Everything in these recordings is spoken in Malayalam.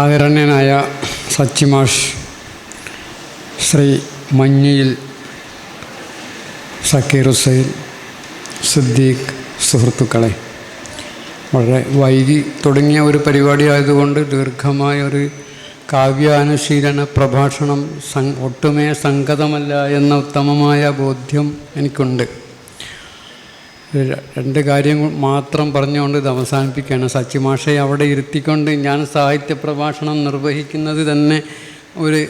ആദരണീയനായ സച്ചിമാഷ് ശ്രീ മഞ്ഞിയിൽ സക്കീർ ഹുസൈൻ സിദ്ദീഖ് സുഹൃത്തുക്കളെ. വളരെ വൈകി തുടങ്ങിയ ഒരു പരിപാടി ആയതുകൊണ്ട് ദീർഘമായ ഒരു കാവ്യാനുശീലന പ്രഭാഷണം ഒട്ടുമേ സംഗതമല്ല എന്ന ഉത്തമമായ ബോധ്യം എനിക്കുണ്ട്. രണ്ട് കാര്യങ്ങൾ മാത്രം പറഞ്ഞുകൊണ്ട് ഇത് അവസാനിപ്പിക്കുകയാണ്. സച്ചിമാഷയെ അവിടെ ഇരുത്തിക്കൊണ്ട് ഞാൻ സാഹിത്യ പ്രഭാഷണം നിർവഹിക്കുന്നത് തന്നെ ഒരു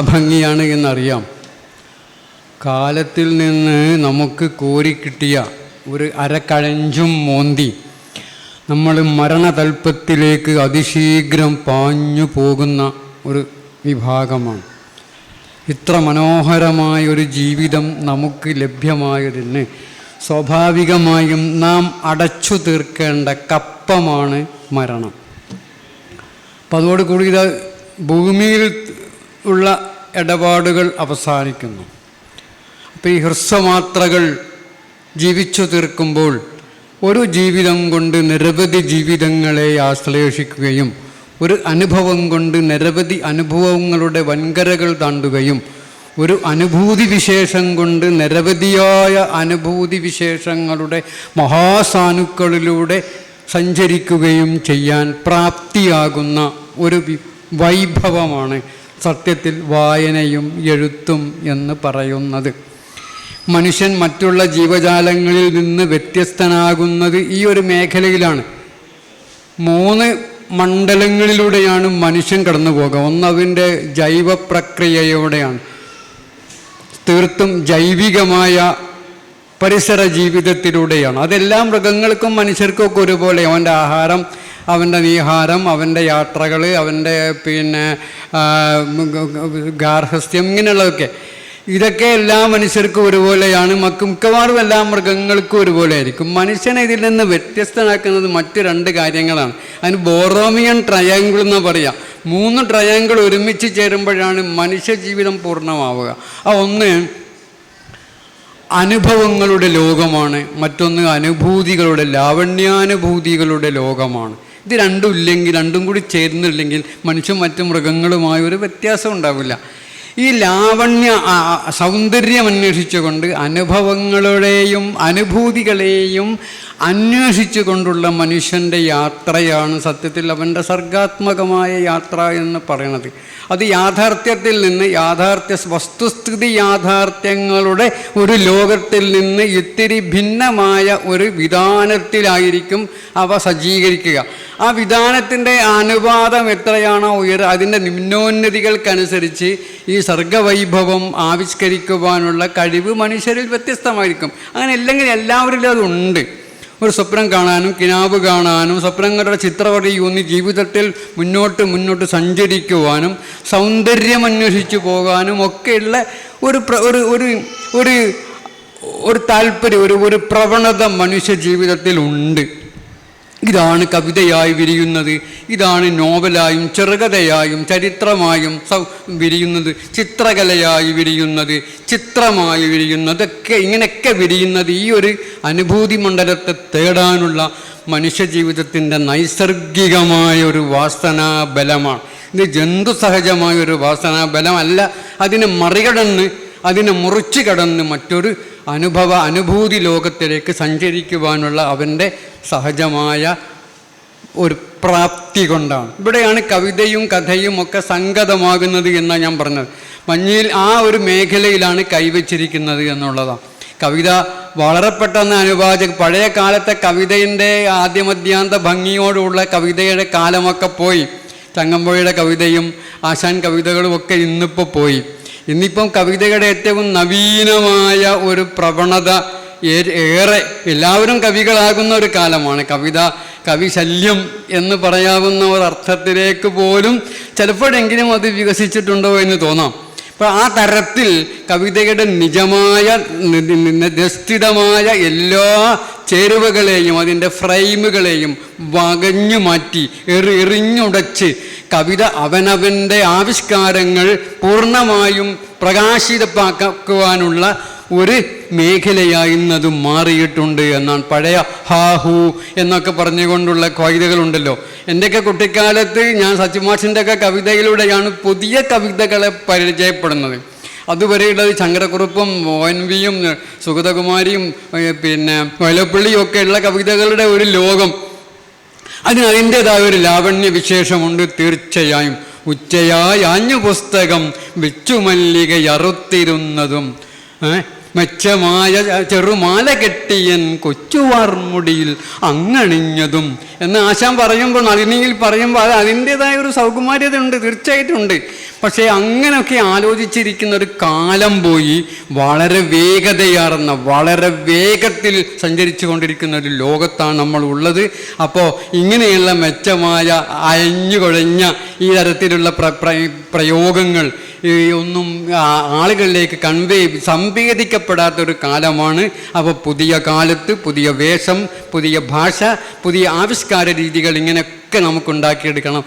അഭംഗിയാണ് എന്നറിയാം. കാലത്തിൽ നിന്ന് നമുക്ക് കോരിക്കിട്ടിയ ഒരു അരക്കഴഞ്ചും മോന്തി നമ്മൾ മരണതൽപ്പത്തിലേക്ക് അതിശീഘ്രം പാഞ്ഞു പോകുന്ന ഒരു വിഭാഗമാണ്. ഇത്ര മനോഹരമായ ഒരു ജീവിതം നമുക്ക് ലഭ്യമായതിന് സ്വാഭാവികമായും നാം അടച്ചു തീർക്കേണ്ട കപ്പമാണ് മരണം. അപ്പം അതോടുകൂടി ഇത് ഭൂമിയിൽ ഉള്ള ഇടപാടുകൾ അവസാനിക്കുന്നു. അപ്പോൾ ഈ ഹ്രസ്വമാത്രകൾ ജീവിച്ചു തീർക്കുമ്പോൾ ഒരു ജീവിതം കൊണ്ട് നിരവധി ജീവിതങ്ങളെ ആശ്ലേഷിക്കുകയും ഒരു അനുഭവം കൊണ്ട് നിരവധി അനുഭവങ്ങളുടെ വൻകരകൾ താണ്ടുകയും ഒരു അനുഭൂതി വിശേഷം കൊണ്ട് നിരവധിയായ അനുഭൂതി വിശേഷങ്ങളുടെ മഹാസാനുക്കളിലൂടെ സഞ്ചരിക്കുകയും ചെയ്യാൻ പ്രാപ്തിയാകുന്ന ഒരു വൈഭവമാണ് സത്യത്തിൽ വായനയും എഴുത്തും എന്ന് പറയുന്നത്. മനുഷ്യൻ മറ്റുള്ള ജീവജാലങ്ങളിൽ നിന്ന് വ്യത്യസ്തനാകുന്നത് ഈ ഒരു മേഖലയിലാണ്. മൂന്ന് മണ്ഡലങ്ങളിലൂടെയാണ് മനുഷ്യൻ കടന്നു പോകുക ഒന്ന് അതിന്റെ ജൈവ തീർത്തും ജൈവികമായ പരിസര ജീവിതത്തിലൂടെയാണ്. അതെല്ലാം മൃഗങ്ങൾക്കും മനുഷ്യർക്കും ഒക്കെ ഒരുപോലെ. അവന്റെ ആഹാരം അവന്റെ നീഹാരം അവന്റെ യാത്രകൾ അവന്റെ പിന്നെ ഗാർഹസ്ഥ്യം ഇങ്ങനെയുള്ളതൊക്കെ. ഇതൊക്കെ എല്ലാ മനുഷ്യർക്കും ഒരുപോലെയാണ്. മക്ക് മിക്കവാറും എല്ലാ മൃഗങ്ങൾക്കും ഒരുപോലെ ആയിരിക്കും മനുഷ്യനെ ഇതിൽ നിന്ന് വ്യത്യസ്തനാക്കുന്നത് മറ്റു രണ്ട് കാര്യങ്ങളാണ്. അതിന് ബോറോമിയൻ ട്രയാങ്കിൾ എന്ന് പറയാം. മൂന്ന് ട്രയാങ്കിൾ ഒരുമിച്ച് ചേരുമ്പോഴാണ് മനുഷ്യ ജീവിതം പൂർണമാവുക. ആ ഒന്ന് അനുഭവങ്ങളുടെ ലോകമാണ്. മറ്റൊന്ന് അനുഭൂതികളുടെ ലാവണ്യാനുഭൂതികളുടെ ലോകമാണ്. ഇത് രണ്ടും ഇല്ലെങ്കിൽ രണ്ടും കൂടി ചേരുന്നില്ലെങ്കിൽ മനുഷ്യൻ മറ്റു മൃഗങ്ങളുമായി ഒരു വ്യത്യാസം ഉണ്ടാവില്ല. ഈ ലാവണ്യ സൗന്ദര്യം അന്വേഷിച്ചുകൊണ്ട് അനുഭവങ്ങളുടെയും അനുഭൂതികളെയും അന്വേഷിച്ചു കൊണ്ടുള്ള മനുഷ്യന്റെ യാത്രയാണ് സത്യത്തിൽ അവന്റെ സർഗാത്മകമായ യാത്ര എന്ന് പറയണത്. അത് യാഥാർത്ഥ്യത്തിൽ നിന്ന് യാഥാർത്ഥ്യ വസ്തുസ്ഥിതി യാഥാർത്ഥ്യങ്ങളുടെ ഒരു ലോകത്തിൽ നിന്ന് ഇത്തിരി ഭിന്നമായ ഒരു വിധാനത്തിലായിരിക്കും അവ സജ്ജീകരിക്കുക. ആ വിധാനത്തിന്റെ അനുപാതം എത്രയാണോ ഉയർ അതിന്റെ നിമ്നോന്നതികൾക്കനുസരിച്ച് ഈ സർഗവൈഭവം ആവിഷ്കരിക്കുവാനുള്ള കഴിവ് മനുഷ്യരിൽ വ്യത്യസ്തമായിരിക്കും. അങ്ങനെ ഇല്ലെങ്കിൽ എല്ലാവരിലും അതുണ്ട് ഒരു സ്വപ്നം കാണാനും കിനാവ് കാണാനും സ്വപ്നങ്ങളുടെ ചിത്രവടിയൂന്നി ജീവിതത്തിൽ മുന്നോട്ട് മുന്നോട്ട് സഞ്ചരിക്കുവാനും സൗന്ദര്യം അന്വേഷിച്ചു പോകാനും ഒക്കെയുള്ള ഒരു ഒരു ഒരു ഒരു ഒരു താല്പര്യം ഒരു ഒരു പ്രവണത മനുഷ്യ ജീവിതത്തിൽ ഉണ്ട്. ഇതാണ് കവിതയായി വിരിയുന്നത്. ഇതാണ് നോവലായും ചെറുകഥയായും ചരിത്രമായും സൗ വിരിയുന്നത്. ചിത്രകലയായി വിരിയുന്നത് ചിത്രമായി വിരിയുന്നതൊക്കെ ഇങ്ങനെയൊക്കെ വിരിയുന്നത് ഈ ഒരു അനുഭൂതി മണ്ഡലത്തെ തേടാനുള്ള മനുഷ്യ ജീവിതത്തിന്റെ നൈസർഗികമായ ഒരു വാസനാ ബലമാണ് ഇത് ജന്തു സഹജമായ ഒരു വാസനാ ബലമല്ല അതിനെ മറികടന്ന് അതിനെ മുറിച്ചു കടന്ന് മറ്റൊരു അനുഭവ അനുഭൂതി ലോകത്തിലേക്ക് സഞ്ചരിക്കുവാനുള്ള അവന്റെ സഹജമായ ഒരു പ്രാപ്തി കൊണ്ടാണ്. ഇവിടെയാണ് കവിതയും കഥയും ഒക്കെ സംഗതമാകുന്നത് എന്നാണ് ഞാൻ പറഞ്ഞത്. മഞ്ഞിൽ ആ ഒരു മേഖലയിലാണ് കൈവച്ചിരിക്കുന്നത് എന്നുള്ളതാണ് കവിത വളരെ പെട്ടെന്ന് അനുവാചക പഴയ കാലത്തെ കവിതയുടെ ആദ്യമധ്യാന്ത ഭംഗിയോടുള്ള കവിതയുടെ കാലമൊക്കെ പോയി. ചങ്ങമ്പുഴയുടെ കവിതയും ആശാൻ കവിതകളും ഒക്കെ ഇന്നിപ്പോൾ പോയി. ഇന്നിപ്പം കവിതയുടെ ഏറ്റവും നവീനമായ ഒരു പ്രവണത ഏറെ എല്ലാവരും കവികളാകുന്ന ഒരു കാലമാണ്. കവിത കവിശല്യം എന്ന് പറയാവുന്ന ഒരു അർത്ഥത്തിലേക്ക് പോലും ചിലപ്പോഴെങ്കിലും അത് വികസിച്ചിട്ടുണ്ടോ എന്ന് തോന്നാം. അപ്പോൾ ആ തരത്തിൽ കവിതയുടെ നിജമായ നിസ്ഥിതമായ എല്ലാ ചേരുവകളെയും അതിന്റെ ഫ്രെയിമുകളെയും വകഞ്ഞു മാറ്റി എറി എറിഞ്ഞുടച്ച് കവിത അവനവന്റെ ആവിഷ്കാരങ്ങൾ പൂർണമായും പ്രകാശിതപ്പാക്കുവാനുള്ള ഒരു മേഖലയായി ഇന്നത് മാറിയിട്ടുണ്ട് എന്നാണ് പഴയ ഹാ ഹൂ എന്നൊക്കെ പറഞ്ഞുകൊണ്ടുള്ള കവിതകളുണ്ടല്ലോ. എന്റെയൊക്കെ കുട്ടിക്കാലത്ത് ഞാൻ സച്ചിമാഷിന്റെ ഒക്കെ കവിതയിലൂടെയാണ് പുതിയ കവിതകളെ പരിചയപ്പെടുന്നത്. അതുവരെയുള്ളത് ശങ്കരക്കുറുപ്പും ഒ എൻ വിയും സുഗതകുമാരിയും പിന്നെ വയലപ്പള്ളിയും ഉള്ള കവിതകളുടെ ഒരു ലോകം. അതിന് അതിന്റെതായ ഒരു ലാവണ്യ വിശേഷമുണ്ട് തീർച്ചയായും. ഉച്ചയായ അഞ്ഞു പുസ്തകം വിച്ചുമല്ലികയറുത്തിരുന്നതും മെച്ചമായ ചെറുമാല കെട്ടിയൻ കൊച്ചുവാർമുടിയിൽ അങ്ങണിഞ്ഞതും എന്ന് ആശാൻ പറയുമ്പോൾ നളിനിയിൽ പറയുമ്പോൾ അത് അതിന്റെതായ ഒരു സൗകുമാര്യത ഉണ്ട് തീർച്ചയായിട്ടും ഉണ്ട്. പക്ഷേ അങ്ങനെയൊക്കെ ആലോചിച്ചിരിക്കുന്ന ഒരു കാലം പോയി വളരെ വേഗതയാർന്ന വളരെ വേഗത്തിൽ സഞ്ചരിച്ചു കൊണ്ടിരിക്കുന്ന ഒരു ലോകത്താണ് നമ്മൾ ഉള്ളത്. അപ്പോൾ ഇങ്ങനെയുള്ള മെച്ചമായ അയഞ്ഞുകുഴഞ്ഞ ഈ തരത്തിലുള്ള പ്ര പ്ര- പ്രയോഗങ്ങൾ ഒന്നും ആളുകളിലേക്ക് കൺവേ സംവേദിക്കപ്പെടാത്തൊരു കാലമാണ്. അപ്പോൾ പുതിയ കാലത്ത് പുതിയ വേഷം പുതിയ ഭാഷ പുതിയ ആവിഷ്കാര രീതികൾ ഇങ്ങനെയൊക്കെ നമുക്ക് ഉണ്ടാക്കിയെടുക്കണം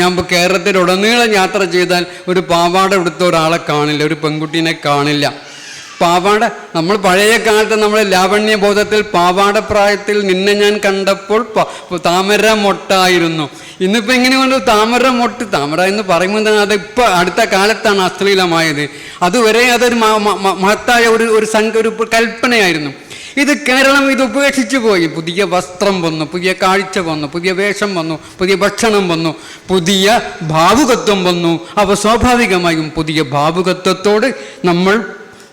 ഞാൻ ഇപ്പോൾ കേരളത്തിലുടനീളം യാത്ര ചെയ്താൽ ഒരു പാവാട എടുത്ത ഒരാളെ കാണില്ല ഒരു പെൺകുട്ടീനെ കാണില്ല. പാവാട നമ്മൾ പഴയ കാലത്ത് നമ്മൾ ലാവണ്യ ബോധത്തിൽ പാവാട പ്രായത്തിൽ നിന്നെ ഞാൻ കണ്ടപ്പോൾ താമര മൊട്ടായിരുന്നു ഇന്നിപ്പോൾ എങ്ങനെ കൊണ്ട്? താമര മൊട്ട് താമര എന്ന് പറയുമ്പോൾ തന്നെ അത് ഇപ്പോൾ അടുത്ത കാലത്താണ് അശ്ലീലമായത്. അതുവരെ അതൊരു മഹത്തായ ഒരു ഒരു സംഘ ഒരു കൽപ്പനയായിരുന്നു. ഇത് കേരളം ഇത് ഉപേക്ഷിച്ചു പോയി. പുതിയ വസ്ത്രം വന്നു പുതിയ കാഴ്ച വന്നു പുതിയ വേഷം വന്നു പുതിയ ഭക്ഷണം വന്നു പുതിയ ഭാവുകത്വം വന്നു. അവ സ്വാഭാവികമായും പുതിയ ഭാവുകത്വത്തോട് നമ്മൾ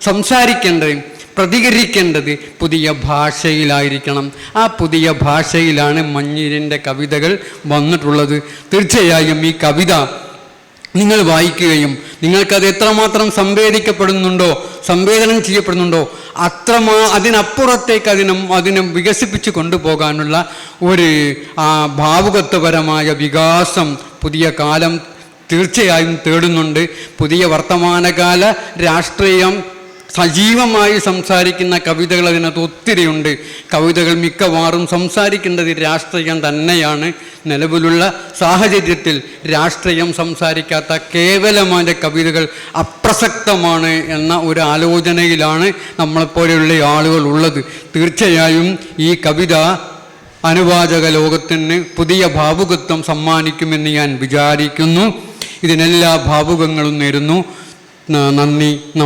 സംസാരിക്കേണ്ടത് പ്രതികരിക്കേണ്ടത് പുതിയ ഭാഷയിലായിരിക്കണം. ആ പുതിയ ഭാഷയിലാണ് മഞ്ഞിരിന്റെ കവിതകൾ വന്നിട്ടുള്ളത്. തീർച്ചയായും ഈ കവിത നിങ്ങൾ വായിക്കുകയും നിങ്ങൾക്കത് എത്രമാത്രം സംവേദിക്കപ്പെടുന്നുണ്ടോ സംവേദനം ചെയ്യപ്പെടുന്നുണ്ടോ അത്രമാ അതിനപ്പുറത്തേക്ക് അതിനും അതിനെ വികസിപ്പിച്ച് കൊണ്ടുപോകാനുള്ള ഒരു ആ ഭാവുകത്വപരമായ വികാസം പുതിയ കാലം തീർച്ചയായും തേടുന്നുണ്ട്. പുതിയ വർത്തമാനകാല രാഷ്ട്രീയം സജീവമായി സംസാരിക്കുന്ന കവിതകൾ അതിനകത്ത് ഒത്തിരിയുണ്ട്. കവിതകൾ മിക്കവാറും സംസാരിക്കേണ്ടത് രാഷ്ട്രീയം തന്നെയാണ്. നിലവിലുള്ള സാഹചര്യത്തിൽ രാഷ്ട്രീയം സംസാരിക്കാത്ത കേവലമായ കവിതകൾ അപ്രസക്തമാണ് എന്ന ഒരു ആലോചനയിലാണ് നമ്മളെപ്പോലെയുള്ള ആളുകൾ ഉള്ളത്. തീർച്ചയായും ഈ കവിത അനുവാചക ലോകത്തിന് പുതിയ ഭാവുകത്വം സമ്മാനിക്കുമെന്ന് ഞാൻ വിചാരിക്കുന്നു. ഇതിനെല്ലാ ഭാവുകങ്ങളും നേരുന്നു. നന്ദി നമ